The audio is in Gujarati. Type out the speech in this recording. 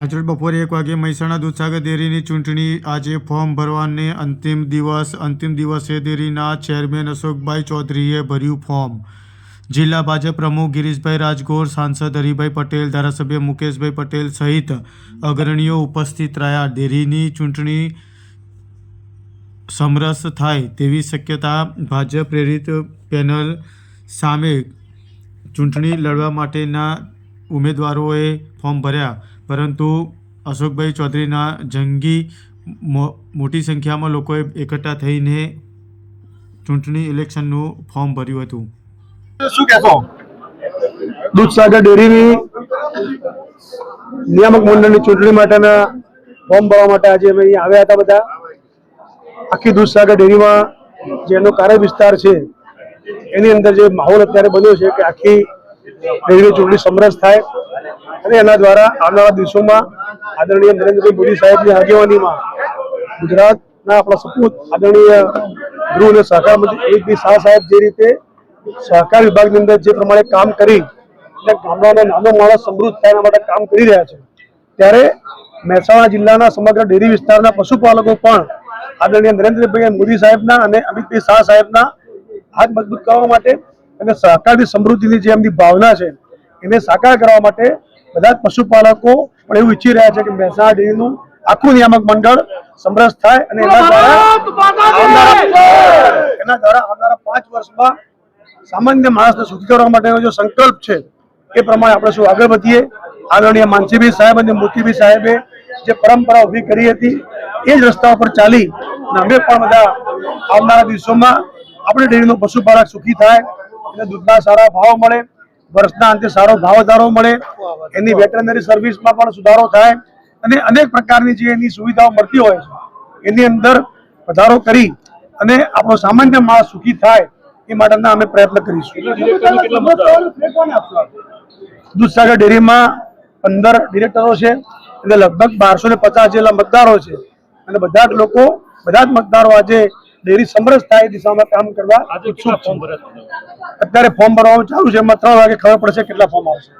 આજરોજ બપોરે એક વાગે મહેસાણા દૂધસાગર ડેરીની ચૂંટણી આજે ફોર્મ ભરવાને અંતિમ દિવસ, અંતિમ દિવસે ડેરીના ચેરમેન અશોકભાઈ ચૌધરીએ ભર્યું ફોર્મ. જિલ્લા ભાજપ પ્રમુખ ગિરીશભાઈ રાજગોર, સાંસદ હરિભાઈ પટેલ, ધારાસભ્ય મુકેશભાઈ પટેલ સહિત અગ્રણીઓ ઉપસ્થિત રહ્યા. ડેરીની ચૂંટણી સમરસ થાય તેવી શક્યતા ભાજપ પ્રેરિત પેનલ સામે ચૂંટણી લડવા માટેના ઉમેદવારોએ ફોર્મ ભર્યા. પરંતુ અશોકભાઈ ચૌધરીના જંગી મોટી સંખ્યામાં લોકોએ એકઠા થઈને ચૂંટણી ઇલેક્શનનું ફોર્મ ભર્યું હતું. શું કહેશો? દૂધસાગર ડેરીની નિયામક મંડળની ચૂંટણી માટેના ફોર્મ ભરવા માટે આજે અમે અહીંયા આવ્યા હતા બધા. આખી દૂધસાગર ડેરીમાં જે એનો કાર્ય વિસ્તાર છે, એની અંદર જે માહોલ અત્યારે બન્યો છે કે આખી ડેરીની ચૂંટણી સમરસ થાય અને એના દ્વારા આવનારા દિવસોમાં આદરણીય નરેન્દ્રભાઈ મોદી સાહેબની આગેવાનીમાં ગુજરાતના આપણા સપૂત આદરણીય ગૃહ અને સહકાર મંત્રી અમિતભાઈ શાહ સાહેબ જે રીતે સહકાર વિભાગની અંદર જે પ્રમાણે કામ કરી અને ગામડાનો નાનો માણસ સમૃદ્ધ થાય માટે કામ કરી રહ્યા છે, ત્યારે મહેસાણા જિલ્લાના સમગ્ર ડેરી વિસ્તારના પશુપાલકો પણ આદરણીય નરેન્દ્રભાઈ મોદી સાહેબના અને અમિતભાઈ શાહ સાહેબના હાથ મજબૂત કરવા માટે અને સહકારની સમૃદ્ધિની જે એમની ભાવના છે એને સાકાર કરવા માટે બધા જ પશુપાલકો પણ એવું ઈચ્છી રહ્યા છે કે મહેસાણા ડેરીનું આખું નિયામક મંડળ સમરસ થાય અને એના દ્વારા એના દ્વારા આવનારા પાંચ વર્ષમાં સામાન્ય માણસને સુખી કરવા માટેનો જો સંકલ્પ છે એ પ્રમાણે આપણે શું આગળ વધીએ? આદરણીય માનસીભાઈ સાહેબ અને મોતીભાઈ સાહેબે જે પરંપરા ઊભી કરી હતી એ જ રસ્તા ઉપર ચાલી અને અમે પણ બધા આવનારા દિવસોમાં આપણે ડેરીનો પશુપાલક સુખી થાય એને દૂધના સારા ભાવ મળે વર્ષના અંતે સારો ભાવ વધારો મળે એની વેટરનરી સર્વિસમાં પણ સુધારો થાય અને અનેક પ્રકારની જે એની સુવિધાઓ મળતી હોય છે એની અંદર વધારો કરી અને આપણો સામાન્ય માણસ સુખી થાય એ માટેના અમે પ્રયત્ન કરીશું. દૂધસાગર ડેરીમાં પંદર ડિરેક્ટરો છે એટલે લગભગ બારસો ને પચાસ જેટલા મતદારો છે. અને બધા જ લોકો બધા જ મતદારો આજે ડેરી સમરસ થાય દિશામાં કામ કરવા ઉત્સુક છે. અત્યારે ફોર્મ ભરવાનું ચાલુ છે એમાં ત્રણ વાગે ખબર પડશે કેટલા ફોર્મ આવશે.